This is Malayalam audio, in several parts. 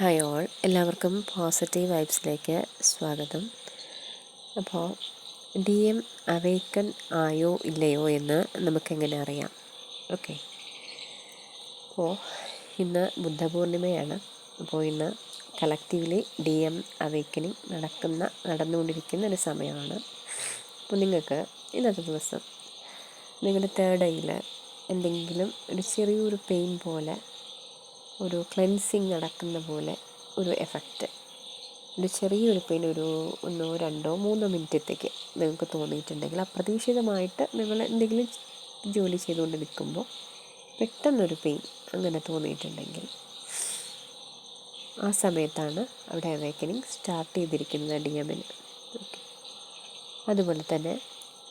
ഹായ് ഓൾ എല്ലാവർക്കും പോസിറ്റീവ് വൈബ്സിലേക്ക് സ്വാഗതം. അപ്പോൾ ഡി എം അവേക്കൺ ആയോ ഇല്ലയോ എന്ന് നമുക്കെങ്ങനെ അറിയാം. ഓക്കെ അപ്പോൾ ഇന്ന് ബുദ്ധപൂർണിമയാണ്. അപ്പോൾ ഇന്ന് കളക്റ്റീവ്ലി ഡി എം അവേക്കനിങ് നടക്കുന്ന നടന്നുകൊണ്ടിരിക്കുന്ന ഒരു സമയമാണ്. അപ്പോൾ നിങ്ങൾക്ക് ഇന്നത്തെ ദിവസം നിങ്ങളുടെ തേർഡ് ഐയിൽ എന്തെങ്കിലും ഒരു ചെറിയൊരു പെയിൻ പോലെ ഒരു ക്ലെൻസിങ് നടക്കുന്ന പോലെ ഒരു എഫക്റ്റ് ഒരു ചെറിയൊരു പെയിൻ ഒരു ഒന്നോ രണ്ടോ മൂന്നോ മിനിറ്റത്തേക്ക് നിങ്ങൾക്ക് തോന്നിയിട്ടുണ്ടെങ്കിൽ അപ്രതീക്ഷിതമായിട്ട് നിങ്ങൾ എന്തെങ്കിലും ജോലി ചെയ്തുകൊണ്ട് നിൽക്കുമ്പോൾ പെട്ടെന്നൊരു പെയിൻ അങ്ങനെ തോന്നിയിട്ടുണ്ടെങ്കിൽ ആ സമയത്താണ് അവിടെ അവേക്കനിങ് സ്റ്റാർട്ട് ചെയ്തിരിക്കുന്നത് ഡി എമ്മിന് ഓക്കെ അതുപോലെ തന്നെ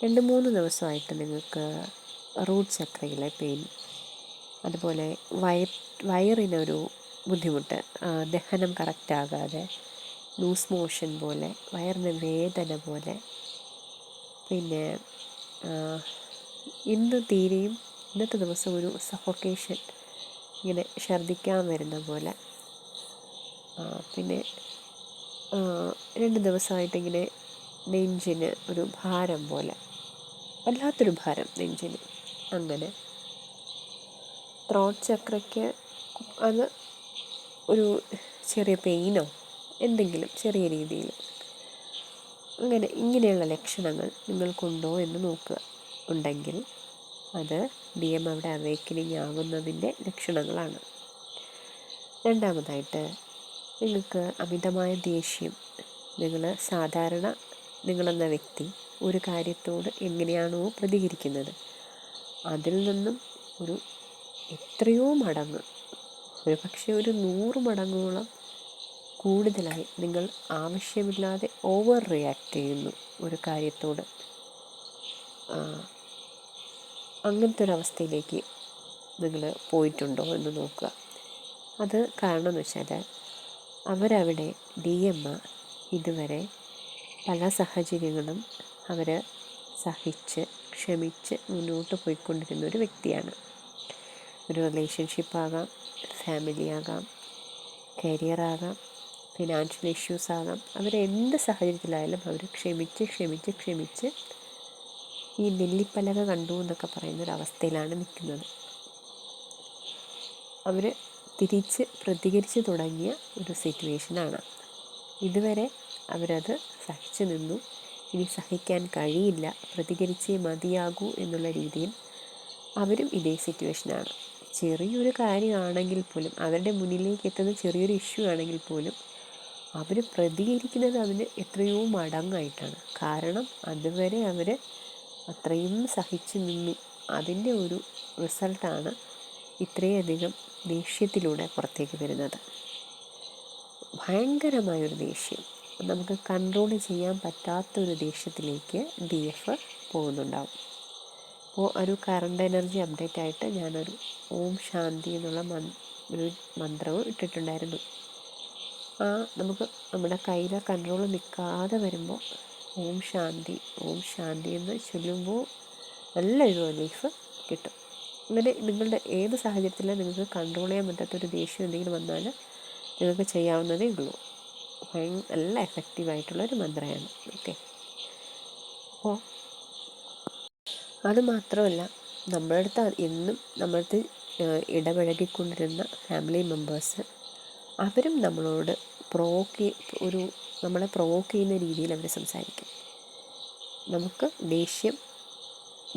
രണ്ട് മൂന്ന് ദിവസമായിട്ട് നിങ്ങൾക്ക് റൂട്ട് ചക്രയിലെ പെയിൻ അതുപോലെ വയർ വയറിനൊരു ബുദ്ധിമുട്ട്. ദഹനം കറക്റ്റാകാതെ ലൂസ് മോഷൻ പോലെ വയറിന് വേദന പോലെ. പിന്നെ ഇന്ന് തീരെയും ഇന്നത്തെ ദിവസം ഒരു സഫോക്കേഷൻ ഇങ്ങനെ ഛർദ്ദിക്കാൻ വരുന്ന പോലെ. പിന്നെ രണ്ട് ദിവസമായിട്ടിങ്ങനെ നെഞ്ചിന് ഒരു ഭാരം പോലെ. വല്ലാത്തൊരു ഭാരം നെഞ്ചിന്. അങ്ങനെ. ത്രോട്ട് ചക്രയ്ക്ക് അത് ഒരു ചെറിയ പെയിനോ എന്തെങ്കിലും ചെറിയ രീതിയിൽ അങ്ങനെ ഇങ്ങനെയുള്ള ലക്ഷണങ്ങൾ നിങ്ങൾക്കുണ്ടോ എന്ന് നോക്കുക. ഉണ്ടെങ്കിൽ അത് ഡി എം അവിടെ അവേക്കനിങ് ആകുന്നതിന്റെ ലക്ഷണങ്ങളാണ്. രണ്ടാമതായിട്ട് നിങ്ങൾക്ക് അമിതമായ ദേഷ്യം. നിങ്ങൾ സാധാരണ നിങ്ങളെന്ന വ്യക്തി ഒരു കാര്യത്തോട് എങ്ങനെയാണോ പ്രതികരിക്കുന്നത്. അതിൽ നിന്നും ഒരു എത്രയോ മടങ്ങ്. ഒരു പക്ഷേ ഒരു നൂറ് മടങ്ങോളം കൂടുതലായി നിങ്ങൾ ആവശ്യമില്ലാതെ ഓവർ റിയാക്റ്റ് ചെയ്യുന്നു ഒരു കാര്യത്തോട്. അങ്ങനത്തെ ഒരു അവസ്ഥയിലേക്ക് നിങ്ങൾ പോയിട്ടുണ്ടോ എന്ന് നോക്കുക. അത് കാരണം എന്ന് വെച്ചാൽ അവരവിടെ ഡി എം ഇതുവരെ പല സാഹചര്യങ്ങളും അവർ സഹിച്ച് ക്ഷമിച്ച് മുന്നോട്ട് പോയിക്കൊണ്ടിരുന്ന ഒരു വ്യക്തിയാണ്. ഒരു റിലേഷൻഷിപ്പ് ആകാം ഫാമിലി ആകാം കരിയർ ആകാം ഫിനാൻഷ്യൽ ഇഷ്യൂസ് ആകാം. അവരെന്ത് സാഹചര്യത്തിലായാലും അവർ ക്ഷമിച്ച് ക്ഷമിച്ച് ക്ഷമിച്ച് ഈ നെല്ലിപ്പലക കണ്ടു എന്നൊക്കെ പറയുന്ന ഒരു അവസ്ഥയിലാണ് നിൽക്കുന്നത്. അവർ തിരിച്ച് പ്രതികരിച്ച് തുടങ്ങിയ ഒരു സിറ്റുവേഷനാണ് ഇതുവരെ അവരത് സഹിച്ചു നിന്നു. ഇനി സഹിക്കാൻ കഴിയില്ല. പ്രതികരിച്ചേ മതിയാകൂ എന്നുള്ള രീതിയിൽ അവരും ഇതേ സിറ്റുവേഷനാണ് ചെറിയൊരു കാര്യമാണെങ്കിൽ പോലും അവരുടെ മുന്നിലേക്ക് എത്തുന്ന ചെറിയൊരു ഇഷ്യൂ ആണെങ്കിൽ പോലും അവർ പ്രതികരിക്കുന്നത് അതിന് എത്രയോ മടങ്ങായിട്ടാണ്. കാരണം അതുവരെ അവർ അത്രയും സഹിച്ചു നിന്നു. അതിന്റെ ഒരു റിസൾട്ടാണ് ഇത്രയധികം ദേഷ്യത്തിലൂടെ പുറത്തേക്ക് വരുന്നത്. ഭയങ്കരമായൊരു ദേഷ്യം. നമുക്ക് കൺട്രോൾ ചെയ്യാൻ പറ്റാത്തൊരു ദേഷ്യത്തിലേക്ക് ഡി എഫ് പോകുന്നുണ്ടാവും. അപ്പോൾ ഒരു കറണ്ട് എനർജി അപ്ഡേറ്റ് ആയിട്ട് ഞാനൊരു ഓം ശാന്തി എന്നുള്ള ഒരു മന്ത്രവും ഇട്ടിട്ടുണ്ടായിരുന്നു. ആ നമുക്ക് നമ്മുടെ കയ്യിലെ കൺട്രോൾ നിൽക്കാതെ വരുമ്പോൾ ഓം ശാന്തി ഓം ശാന്തി എന്ന് ചൊല്ലുമ്പോൾ നല്ലൊരു റിലീഫ് കിട്ടും. അങ്ങനെ നിങ്ങളുടെ ഏത് സാഹചര്യത്തിലും നിങ്ങൾക്ക് കൺട്രോൾ ചെയ്യാൻ പറ്റാത്തൊരു ദേഷ്യം എന്തെങ്കിലും വന്നാൽ നിങ്ങൾക്ക് ചെയ്യാവുന്നതേ ഉള്ളൂ. നല്ല എഫക്റ്റീവായിട്ടുള്ളൊരു മന്ത്രമാണ് ഓക്കെ അപ്പോൾ അത് മാത്രമല്ല നമ്മുടെ അടുത്ത് എന്നും നമ്മുടെ അടുത്ത് ഇടപഴകിക്കൊണ്ടിരുന്ന ഫാമിലി മെമ്പേഴ്സ് അവരും നമ്മളോട് പ്രൊവോക്ക് ഒരു നമ്മളെ പ്രൊവോക്ക് ചെയ്യുന്ന രീതിയിൽ അവർ സംസാരിക്കും. നമുക്ക് ദേഷ്യം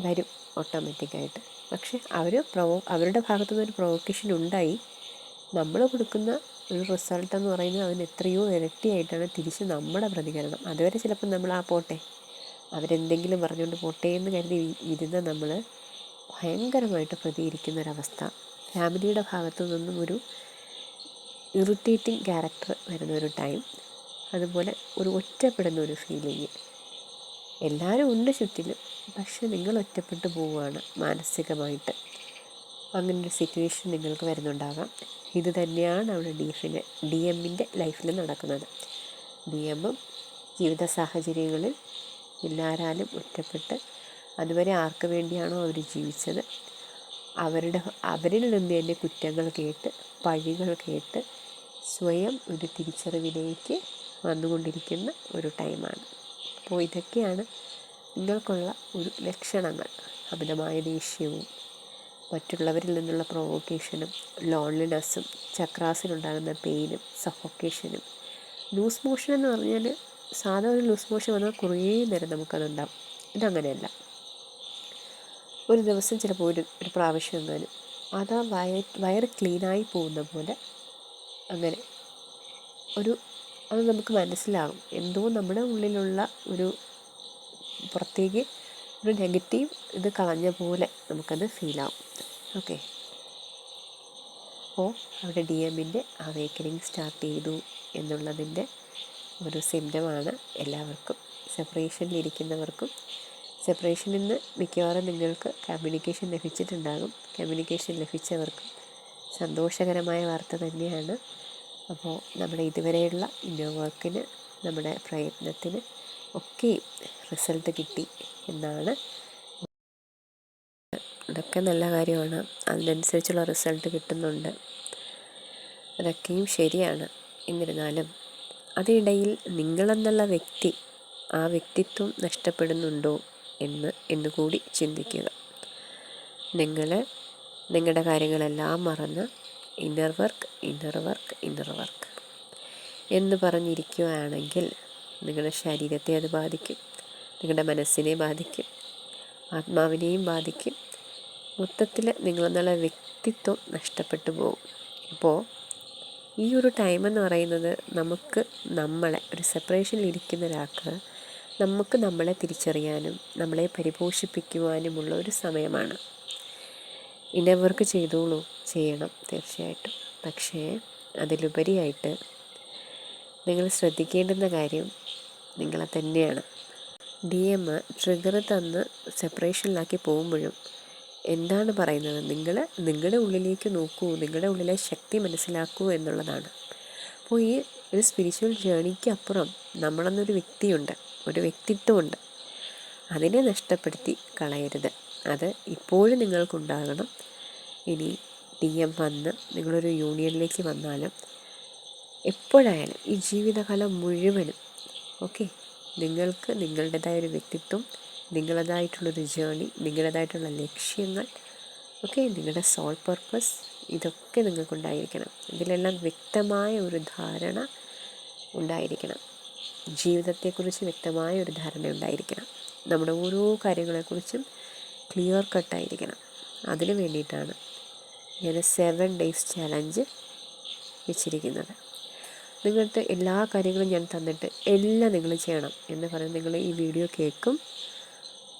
വരും ഓട്ടോമാറ്റിക്കായിട്ട് പക്ഷെ അവർ പ്രൊവോ അവരുടെ ഭാഗത്തുനിന്ന് ഒരു പ്രൊവോക്കേഷൻ ഉണ്ടായി നമ്മൾ കൊടുക്കുന്ന ഒരു റിസൾട്ട് എന്ന് പറയുന്നത് അതിന് എത്രയോ ഇരട്ടിയായിട്ടാണ് തിരിച്ച് നമ്മുടെ പ്രതികരണം. അതുവരെ ചിലപ്പോൾ നമ്മൾ ആ പോട്ടെ അവരെന്തെങ്കിലും പറഞ്ഞുകൊണ്ട് പോട്ടെ എന്ന് കരുതി ഇരുന്ന നമ്മൾ ഭയങ്കരമായിട്ട് പ്രതികരിക്കുന്ന ഒരവസ്ഥ ഫാമിലിയുടെ ഭാഗത്തു നിന്നും ഒരു ഇറിറ്റേറ്റിംഗ് ക്യാരക്ടർ വരുന്ന ഒരു ടൈം. അതുപോലെ ഒരു ഒറ്റപ്പെടുന്ന ഒരു ഫീലിങ് എല്ലാവരും ഉണ്ട് ചുറ്റിലും പക്ഷെ നിങ്ങൾ ഒറ്റപ്പെട്ടു പോവുകയാണ് മാനസികമായിട്ട്. അങ്ങനെ ഒരു സിറ്റുവേഷൻ നിങ്ങൾക്ക് വരുന്നുണ്ടാകാം. ഇത് തന്നെയാണ് അവിടെ ഡി ഡി എമ്മിന്റെ ലൈഫിൽ നടക്കുന്നത്. ഡി എമ്മും ജീവിത സാഹചര്യങ്ങളിൽ എല്ലാവരാലും ഒറ്റപ്പെട്ട് അതുവരെ ആർക്ക് വേണ്ടിയാണോ അവർ ജീവിച്ചത്? അവരുടെ അവരിൽ നിന്ന് തന്നെ കുറ്റങ്ങൾ കേട്ട് പഴികൾ കേട്ട് സ്വയം ഒരു തിരിച്ചറിവിലേക്ക് വന്നുകൊണ്ടിരിക്കുന്ന ഒരു ടൈമാണ്. അപ്പോൾ ഇതൊക്കെയാണ് നിങ്ങൾക്കുള്ള ഒരു ലക്ഷണങ്ങൾ. അമിതമായ ദേഷ്യവും മറ്റുള്ളവരിൽ നിന്നുള്ള പ്രൊവോക്കേഷനും ലോൺലിനെസ്സും ചക്രാസിനുണ്ടാകുന്ന പെയിനും സഫോക്കേഷനും ലൂസ് മോഷൻ എന്ന് പറഞ്ഞാൽ സാധാ ഒരു ലൂസ് മോഷൻ വന്നാൽ കുറേ നേരം നമുക്കതുണ്ടാവും. ഇതങ്ങനെയല്ല. ഒരു ദിവസം ചിലപ്പോൾ ഒരു ഒരു പ്രാവശ്യം എങ്ങാനും. അത് ആ വയ വയറ് ക്ലീനായി പോകുന്ന പോലെ അങ്ങനെ. ഒരു അത് നമുക്ക് മനസ്സിലാകും. എന്തോ നമ്മുടെ ഉള്ളിലുള്ള ഒരു പുറത്തേക്ക് ഒരു നെഗറ്റീവ് ഇത് കളഞ്ഞ പോലെ നമുക്കത് ഫീലാവും. ഓക്കെ. അപ്പോൾ അവിടെ ഡി എമ്മിന്റെ അവേക്കനിങ് സ്റ്റാർട്ട് ചെയ്തു എന്നുള്ളതിന്റെ ഒരു സിംറ്റമാണ് എല്ലാവർക്കും. സെപ്പറേഷനിലിരിക്കുന്നവർക്കും സെപ്പറേഷനിൽ നിന്ന് മിക്കവാറും നിങ്ങൾക്ക് കമ്മ്യൂണിക്കേഷൻ ലഭിച്ചിട്ടുണ്ടാകും. കമ്മ്യൂണിക്കേഷൻ ലഭിച്ചവർക്കും സന്തോഷകരമായ വാർത്ത തന്നെയാണ്. അപ്പോൾ നമ്മുടെ ഇതുവരെയുള്ള ഇന്നോ വർക്കിന് നമ്മുടെ പ്രയത്നത്തിന് ഒക്കെ റിസൾട്ട് കിട്ടി എന്നാണ്. അതൊക്കെ നല്ല കാര്യമാണ്. അതിനനുസരിച്ചുള്ള റിസൾട്ട് കിട്ടുന്നുണ്ട്. അതൊക്കെയും ശരിയാണ്. എന്നിരുന്നാലും അതിനിടയിൽ നിങ്ങളെന്നുള്ള വ്യക്തി ആ വ്യക്തിത്വം നഷ്ടപ്പെടുന്നുണ്ടോ എന്ന് എന്നുകൂടി ചിന്തിക്കുക. നിങ്ങൾ നിങ്ങളുടെ കാര്യങ്ങളെല്ലാം മറന്ന് inner work inner work inner work എന്ന് പറഞ്ഞിരിക്കുകയാണെങ്കിൽ നിങ്ങളുടെ ശരീരത്തെ അത് ബാധിക്കും നിങ്ങളുടെ മനസ്സിനെ ബാധിക്കും ആത്മാവിനെയും ബാധിക്കും. മൊത്തത്തിൽ നിങ്ങളെന്നുള്ള വ്യക്തിത്വം നഷ്ടപ്പെട്ടു പോകും. അപ്പോൾ ഈ ഒരു ടൈം എന്ന് പറയുന്നത് നമുക്ക് നമ്മളെ ഒരു സെപ്പറേഷനിൽ ഇരിക്കുന്ന ഒരാൾക്ക് നമുക്ക് നമ്മളെ തിരിച്ചറിയാനും നമ്മളെ പരിപോഷിപ്പിക്കുവാനുമുള്ള ഒരു സമയമാണ്. ഇന്നവർക്ക് ചെയ്തോളൂ ചെയ്യണം തീർച്ചയായിട്ടും. പക്ഷേ അതിലുപരിയായിട്ട് നിങ്ങൾ ശ്രദ്ധിക്കേണ്ടുന്ന കാര്യം നിങ്ങളെ തന്നെയാണ്. ഡി എം ട്രിഗർ തന്ന് സെപ്പറേഷനിലാക്കി പോകുമ്പോഴും എന്താണ് പറയുന്നത്? നിങ്ങൾ നിങ്ങളുടെ ഉള്ളിലേക്ക് നോക്കൂ. നിങ്ങളുടെ ഉള്ളിലെ ശക്തി മനസ്സിലാക്കൂ എന്നുള്ളതാണ്. അപ്പോൾ ഈ ഒരു സ്പിരിച്വൽ ജേണിക്ക് അപ്പുറം നമ്മളെന്നൊരു വ്യക്തിയുണ്ട്. ഒരു വ്യക്തിത്വമുണ്ട്. അതിനെ നഷ്ടപ്പെടുത്തി കളയരുത്. അത് ഇപ്പോഴും നിങ്ങൾക്കുണ്ടാകണം. ഇനി ഡി എം വന്ന് നിങ്ങളൊരു യൂണിയനിലേക്ക് വന്നാലും എപ്പോഴായാലും ഈ ജീവിതകാലം മുഴുവനും ഓക്കെ നിങ്ങൾക്ക് നിങ്ങളുടേതായ ഒരു വ്യക്തിത്വം നിങ്ങളുടേതായിട്ടുള്ളൊരു ജേണി നിങ്ങളതായിട്ടുള്ള ലക്ഷ്യങ്ങൾ ഓക്കെ നിങ്ങളുടെ സോൾ പർപ്പസ് ഇതൊക്കെ നിങ്ങൾക്കുണ്ടായിരിക്കണം. ഇതിലെല്ലാം വ്യക്തമായ ഒരു ധാരണ ഉണ്ടായിരിക്കണം. ജീവിതത്തെക്കുറിച്ച് വ്യക്തമായ ഒരു ധാരണ ഉണ്ടായിരിക്കണം. നമ്മുടെ ഓരോ കാര്യങ്ങളെക്കുറിച്ചും ക്ലിയർ കട്ടായിരിക്കണം. അതിന് വേണ്ടിയിട്ടാണ് ഞാൻ സെവൻ ഡേയ്സ് ചലഞ്ച് വെച്ചിരിക്കുന്നത്. നിങ്ങളുടെ എല്ലാ കാര്യങ്ങളും ഞാൻ തന്നിട്ട് എല്ലാം നിങ്ങൾ ചെയ്യണം എന്ന് പറഞ്ഞ് നിങ്ങൾ ഈ വീഡിയോ കേൾക്കും.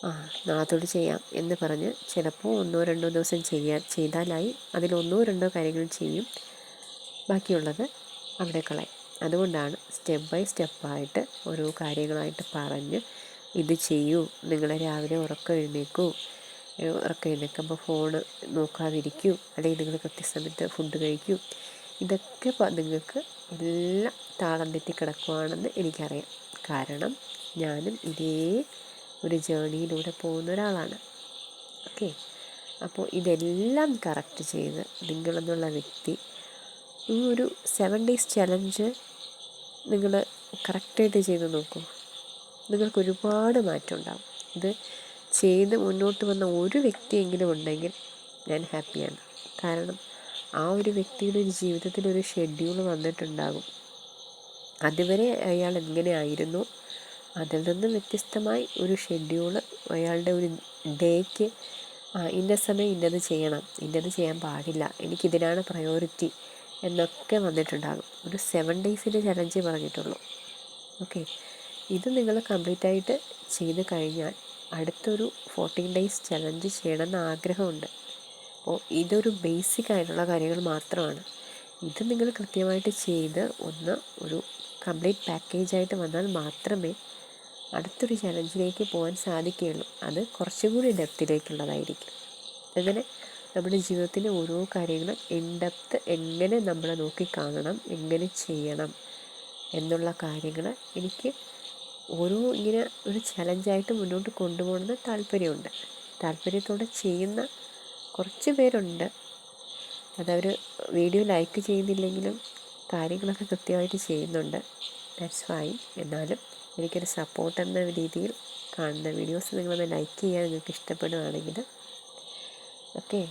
ആ നാളത്തോട് ചെയ്യാം എന്ന് പറഞ്ഞ് ചിലപ്പോൾ ഒന്നോ രണ്ടോ ദിവസം ചെയ്യാൻ ചെയ്താലായി അതിലൊന്നോ രണ്ടോ കാര്യങ്ങൾ ചെയ്യും. ബാക്കിയുള്ളത് അവിടെ കളയും. അതുകൊണ്ടാണ് സ്റ്റെപ്പ് ബൈ സ്റ്റെപ്പായിട്ട് ഓരോ കാര്യങ്ങളായിട്ട് പറഞ്ഞ് ഇത് ചെയ്യൂ. നിങ്ങൾ രാവിലെ ഉറക്കം എഴുന്നേക്കൂ. ഉറക്കം എഴുന്നേക്കുമ്പോൾ ഫോൺ നോക്കാതിരിക്കൂ. അല്ലെങ്കിൽ നിങ്ങൾ കൃത്യസമയത്ത് ഫുഡ് കഴിക്കൂ. ഇതൊക്കെ നിങ്ങൾക്ക് എല്ലാം താളം തെറ്റി കിടക്കുവാണെന്ന് എനിക്കറിയാം. കാരണം ഞാനും ഇതേ ഒരു ജേണിയിലൂടെ പോകുന്ന ഒരാളാണ്. ഓക്കെ? അപ്പോൾ ഇതെല്ലാം കറക്റ്റ് ചെയ്ത് നിങ്ങളെന്നുള്ള വ്യക്തി ഈ ഒരു സെവൻ ഡേയ്സ് ചലഞ്ച് നിങ്ങൾ കറക്റ്റായിട്ട് ചെയ്ത് നോക്കൂ. നിങ്ങൾക്ക് ഒരുപാട് മാറ്റം ഉണ്ടാകും ഇത് ചെയ്ത് മുന്നോട്ട് വന്ന ഒരു വ്യക്തിയെങ്കിലും ഉണ്ടെങ്കിൽ ഞാൻ ഹാപ്പിയാണ്. കാരണം ആ ഒരു വ്യക്തിയുടെ ഒരു ജീവിതത്തിൽ ഒരു ഷെഡ്യൂൾ വന്നിട്ടുണ്ടാകും. അതുവരെ അയാൾ എങ്ങനെയായിരുന്നു അതിൽ നിന്ന് വ്യത്യസ്തമായി ഒരു ഷെഡ്യൂൾ അയാളുടെ ഒരു ഡേക്ക് ഇന്ന സമയം ഇന്നത് ചെയ്യണം ഇന്നത് ചെയ്യാൻ പാടില്ല എനിക്കിതിനാണ് പ്രയോറിറ്റി എന്നൊക്കെ വന്നിട്ടുണ്ടാകും. ഒരു സെവൻ ഡേയ്സിന്റെ ചലഞ്ച് പറഞ്ഞിട്ടുള്ളൂ. ഓക്കെ ഇത് നിങ്ങൾ കംപ്ലീറ്റ് ആയിട്ട് ചെയ്ത് കഴിഞ്ഞാൽ അടുത്തൊരു ഫോർട്ടീൻ ഡേയ്സ് ചലഞ്ച് ചെയ്യണമെന്ന് ആഗ്രഹമുണ്ട്. അപ്പോൾ ഇതൊരു ബേസിക് ആയിട്ടുള്ള കാര്യങ്ങൾ മാത്രമാണ്. ഇത് നിങ്ങൾ കൃത്യമായിട്ട് ചെയ്ത് ഒന്ന് ഒരു കംപ്ലീറ്റ് പാക്കേജായിട്ട് വന്നാൽ മാത്രമേ അടുത്തൊരു ചലഞ്ചിലേക്ക് പോകാൻ സാധിക്കുകയുള്ളൂ. അത് കുറച്ചുകൂടി ഡെപ്തിലേക്കുള്ളതായിരിക്കും അങ്ങനെ നമ്മുടെ ജീവിതത്തിലെ ഓരോ കാര്യങ്ങളും ഇൻ ഡെപ്ത് എങ്ങനെ നമ്മൾ നോക്കിക്കാണണം എങ്ങനെ ചെയ്യണം എന്നുള്ള കാര്യങ്ങൾ എനിക്ക് ഓരോ ഇങ്ങനെ ഒരു ചലഞ്ചായിട്ട് മുന്നോട്ട് കൊണ്ടുപോകണമെന്ന് താല്പര്യമുണ്ട്. താല്പര്യത്തോടെ ചെയ്യുന്ന കുറച്ച് പേരുണ്ട്. അതവർ വീഡിയോ ലൈക്ക് ചെയ്യുന്നില്ലെങ്കിലും കാര്യങ്ങളൊക്കെ കൃത്യമായിട്ട് ചെയ്യുന്നുണ്ട്. ദാറ്റ്സ് ഫൈൻ എന്നാലും എനിക്കൊരു സപ്പോർട്ട് എന്ന രീതിയിൽ കാണുന്ന വീഡിയോസ് നിങ്ങളൊന്ന് ലൈക്ക് ചെയ്യാൻ നിങ്ങൾക്ക് ഇഷ്ടപ്പെടുകയാണെങ്കിൽ ഓക്കെ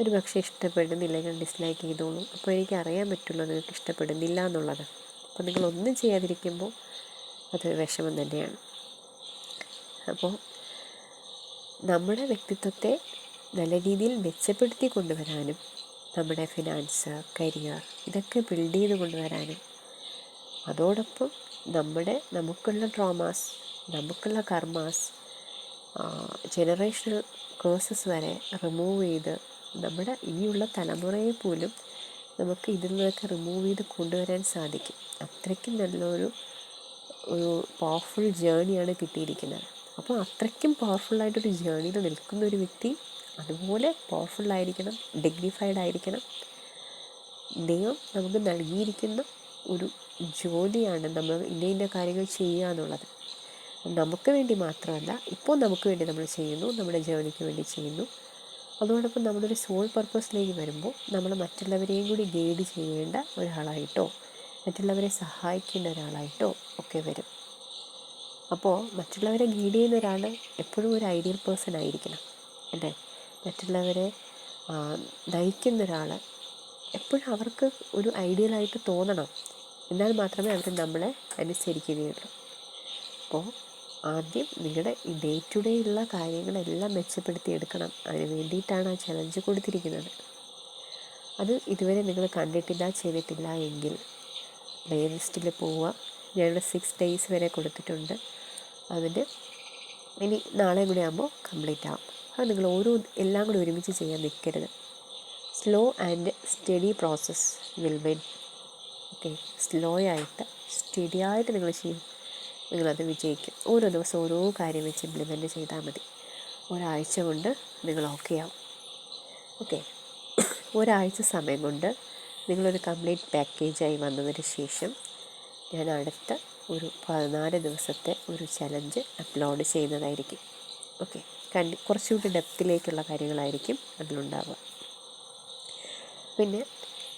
ഒരു പക്ഷേ ഇഷ്ടപ്പെടുന്നില്ലെങ്കിൽ ഡിസ്ലൈക്ക് ചെയ്തോളൂ. അപ്പോൾ എനിക്ക് അറിയാൻ പറ്റുള്ളൂ നിങ്ങൾക്ക് ഇഷ്ടപ്പെടുന്നില്ല എന്നുള്ളത്. അപ്പോൾ നിങ്ങളൊന്നും ചെയ്യാതിരിക്കുമ്പോൾ അതൊരു വിഷമം തന്നെയാണ്. അപ്പോൾ നമ്മുടെ വ്യക്തിത്വത്തെ നല്ല രീതിയിൽ മെച്ചപ്പെടുത്തി കൊണ്ടുവരാനും നമ്മുടെ ഫിനാൻസ് കരിയർ ഇതൊക്കെ ബിൽഡ് ചെയ്ത് കൊണ്ടുവരാനും അതോടൊപ്പം നമ്മുടെ നമുക്കുള്ള ട്രോമാസ് നമുക്കുള്ള കർമാസ് ജനറേഷണൽ കേഴ്സസ് വരെ റിമൂവ് ചെയ്ത് നമ്മുടെ ഇനിയുള്ള തലമുറയെ പോലും നമുക്ക് ഇതിൽ നിന്നൊക്കെ റിമൂവ് ചെയ്ത് കൊണ്ടുവരാൻ സാധിക്കും. അത്രയ്ക്കും നല്ലൊരു ഒരു പവർഫുൾ ജേണിയാണ് കിട്ടിയിരിക്കുന്നത്. അപ്പോൾ അത്രയ്ക്കും പവർഫുള്ളായിട്ടൊരു ജേണിയിൽ നിൽക്കുന്ന ഒരു വ്യക്തി അതുപോലെ പവർഫുള്ളായിരിക്കണം ഡിഗ്നിഫൈഡ് ആയിരിക്കണം. ദൈവം നമുക്ക് നൽകിയിരിക്കുന്ന ഒരു ജോലിയാണ് നമ്മൾ ഇന്ന ഇന്ന കാര്യങ്ങൾ ചെയ്യുക എന്നുള്ളത്. നമുക്ക് വേണ്ടി മാത്രമല്ല ഇപ്പോൾ നമുക്ക് വേണ്ടി നമ്മൾ ചെയ്യുന്നു നമ്മുടെ ജേണിക്ക് വേണ്ടി ചെയ്യുന്നു. അതോടൊപ്പം നമ്മളൊരു സോൾ പർപ്പസിലേക്ക് വരുമ്പോൾ നമ്മൾ മറ്റുള്ളവരെയും കൂടി ഗൈഡ് ചെയ്യേണ്ട ഒരാളായിട്ടോ മറ്റുള്ളവരെ സഹായിക്കേണ്ട ഒരാളായിട്ടോ ഒക്കെ വരും. അപ്പോൾ മറ്റുള്ളവരെ ഗൈഡ് ചെയ്യുന്ന ഒരാൾ എപ്പോഴും ഒരു ഐഡിയൽ പേഴ്സൺ ആയിരിക്കണം അല്ലേ? മറ്റുള്ളവരെ നയിക്കുന്ന ഒരാൾ എപ്പോഴും അവർക്ക് ഒരു ഐഡിയലായിട്ട് തോന്നണം. എന്നാൽ മാത്രമേ അവർ നമ്മളെ അനുസരിക്കുകയുള്ളൂ. അപ്പോൾ ആദ്യം നിങ്ങളുടെ ഡേ ടു ഡേ ഉള്ള കാര്യങ്ങളെല്ലാം മെച്ചപ്പെടുത്തി എടുക്കണം അതിന് വേണ്ടിയിട്ടാണ് ആ ചലഞ്ച് കൊടുത്തിരിക്കുന്നത്. അത് ഇതുവരെ നിങ്ങൾ കണ്ടിട്ടില്ല ചെയ്തിട്ടില്ല എങ്കിൽ പ്ലേ ലിസ്റ്റിൽ പോവുക. ഞങ്ങളുടെ സിക്സ് ഡേയ്സ് വരെ കൊടുത്തിട്ടുണ്ട്. അതിന് ഇനി നാളെ കൂടി ആകുമ്പോൾ കംപ്ലീറ്റ് ആകും അത് നിങ്ങൾ ഓരോ എല്ലാം കൂടി ഒരുമിച്ച് ചെയ്യാൻ നിൽക്കരുത്. Slow and steady process will win okay slow ആയിട്ട് സ്റ്റഡി ആയിട്ട് നിങ്ങൾ ചെയ്യും. നിങ്ങളത് വിജയിക്കും. ഓരോ ദിവസം ഓരോ കാര്യം വെച്ച് ഇംപ്ലിമെന്റ് ചെയ്താൽ മതി. ഒരാഴ്ച കൊണ്ട് നിങ്ങൾ ഓക്കെ ആവും. ഓക്കെ ഒരാഴ്ച സമയം കൊണ്ട് നിങ്ങളൊരു കംപ്ലീറ്റ് പാക്കേജായി വന്നതിന് ശേഷം ഞാൻ അടുത്ത ഒരു പതിനാല് ദിവസത്തെ ഒരു ചലഞ്ച് അപ്ലോഡ് ചെയ്യുന്നതായിരിക്കും. ഓക്കെ കണ്ടി കുറച്ചുകൂടി ഡെപ്തിലേക്കുള്ള കാര്യങ്ങളായിരിക്കും അതിലുണ്ടാവുക. പിന്നെ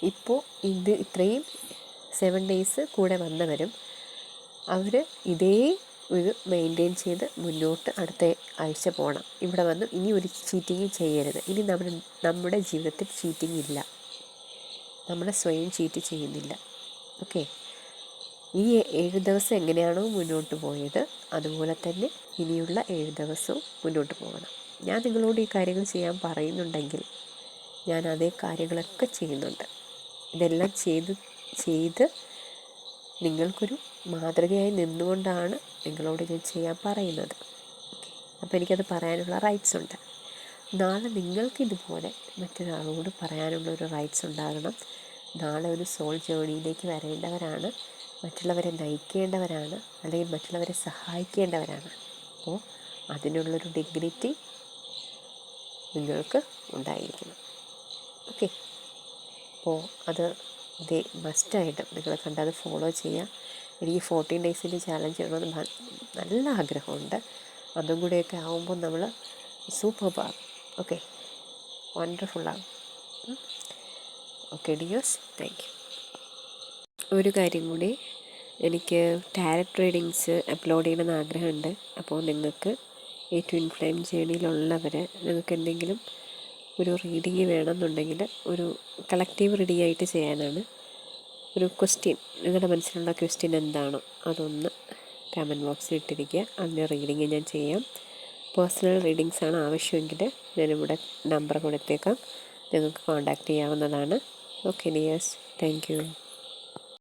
ഇപ്പോൾ ഇത് ഇത്രയും സെവൻ ഡേയ്സ് കൂടെ വന്നവരും അവർ ഇതേ ഒരു മെയിന്റെയിൻ ചെയ്ത് മുന്നോട്ട് അടുത്ത ആഴ്ച പോകണം ഇവിടെ വന്ന് ഇനി ഒരു ചീറ്റിങ് ചെയ്യരുത്. ഇനി നമ്മൾ നമ്മുടെ ജീവിതത്തിൽ ചീറ്റിംഗ് ഇല്ല. നമ്മൾ സ്വയം ചീറ്റ് ചെയ്യുന്നില്ല. ഓക്കെ ഈ ഏഴ് ദിവസം എങ്ങനെയാണോ മുന്നോട്ട് പോയത് അതുപോലെ തന്നെ ഇനിയുള്ള ഏഴ് ദിവസവും മുന്നോട്ട് പോകണം. ഞാൻ നിങ്ങളോട് ഈ കാര്യങ്ങൾ ചെയ്യാൻ പറയുന്നുണ്ടെങ്കിൽ ഞാൻ അതേ കാര്യങ്ങളൊക്കെ ചെയ്യുന്നുണ്ട്. ഇതെല്ലാം ചെയ്ത് ചെയ്ത് നിങ്ങൾക്കൊരു മാതൃകയായി നിന്നുകൊണ്ടാണ് നിങ്ങളോട് ഞാൻ ചെയ്യാൻ പറയുന്നത്. അപ്പോൾ എനിക്കത് പറയാനുള്ള റൈറ്റ്സ് ഉണ്ട്. നാളെ നിങ്ങൾക്കിതുപോലെ മറ്റൊരാളോട് പറയാനുള്ള ഒരു റൈറ്റ്സ് ഉണ്ടാകണം. നാളെ ഒരു സോൾ ജേണിയിലേക്ക് വരേണ്ടവരാണ്. മറ്റുള്ളവരെ നയിക്കേണ്ടവരാണ്. അല്ലെങ്കിൽ മറ്റുള്ളവരെ സഹായിക്കേണ്ടവരാണ്. അപ്പോൾ അതിനുള്ളൊരു ഡിഗ്നിറ്റി നിങ്ങൾക്ക് ഉണ്ടായിരിക്കണം. ഓക്കെ അപ്പോൾ അത് ഇതേ മസ്റ്റായിട്ടും നിങ്ങൾ കണ്ടത് ഫോളോ ചെയ്യുക എനിക്ക് ഫോർട്ടീൻ ഡേയ്സിന്റെ ചാലഞ്ച് ചെയ്യണമെന്ന് നല്ല ആഗ്രഹമുണ്ട്. അതും കൂടെയൊക്കെ ആകുമ്പോൾ നമ്മൾ സൂപ്പർ ഓക്കെ വണ്ടർഫുള്ളാകും ഓക്കെ ഡിയേഴ്സ് താങ്ക് യു ഒരു കാര്യം കൂടി എനിക്ക് ടാരറ്റ് റീഡിങ്സ് അപ്ലോഡ് ചെയ്യണമെന്ന് ആഗ്രഹമുണ്ട്. അപ്പോൾ നിങ്ങൾക്ക് ഈ ട്വിൻ ഫ്ലെയിം നിങ്ങൾക്ക് എന്തെങ്കിലും ഒരു റീഡിങ് വേണമെന്നുണ്ടെങ്കിൽ ഒരു കളക്റ്റീവ് റീഡിംഗ് ആയിട്ട് ചെയ്യാനാണ്. ഒരു ക്വസ്റ്റ്യൻ നിങ്ങളുടെ മനസ്സിലുള്ള ക്വസ്റ്റ്യൻ എന്താണോ അതൊന്ന് കമന്റ് ബോക്സിൽ ഇട്ടിരിക്കുക. അതിന്റെ റീഡിങ് ഞാൻ ചെയ്യാം. പേഴ്സണൽ റീഡിങ്സ് ആണ് ആവശ്യമെങ്കിൽ ഞാനിവിടെ നമ്പർ കൊടുത്തേക്കാം. നിങ്ങൾക്ക് കോൺടാക്റ്റ് ചെയ്യാവുന്നതാണ്. Okay dears thank U